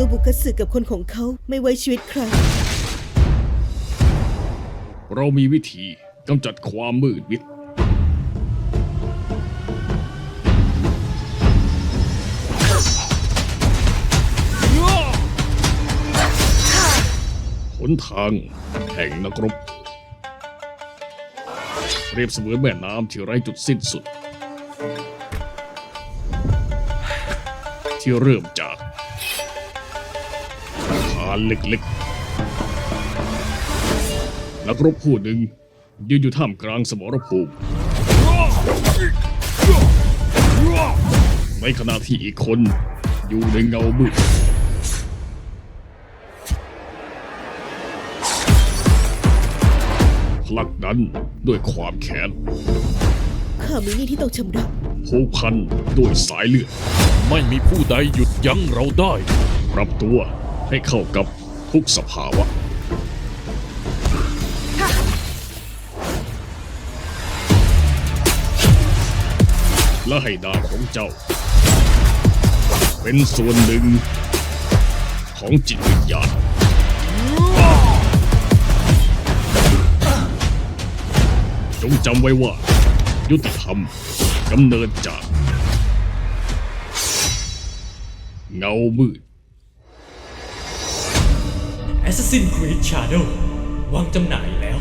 นบุกัตสึกับคนของเขาไม่ไว้ชีวิตใคร เรามีวิธีกำจัดความมืดมิด หนทางแห่งนักรบ เรียบเสมือนแม่น้ำที่ไร้จุดสิ้นสุด ที่เริ่มจากานเล็กๆ นักรบผู้หนึ่งยืนอยู่ท่ามกลางสมรภูมิ ในขณะที่อีกคนอยู่ในเงามืดผลักดันด้วยความแค้นข้ามีหนี่ที่ต้องชำระผูกพันด้วยสายเลือด ไม่มีผู้ใดหยุดยั้งเราได้ ปรับตัว ให้เข้ากับทุกสภาวะ และให้ดาบของเจ้า เป็นส่วนหนึ่งของจิตวิญญาณจงจำไว้ว่า ยุติธรรมกำเนิดจาก เงามืด Assassin's Creed Shadow วางจำหน่ายแล้ว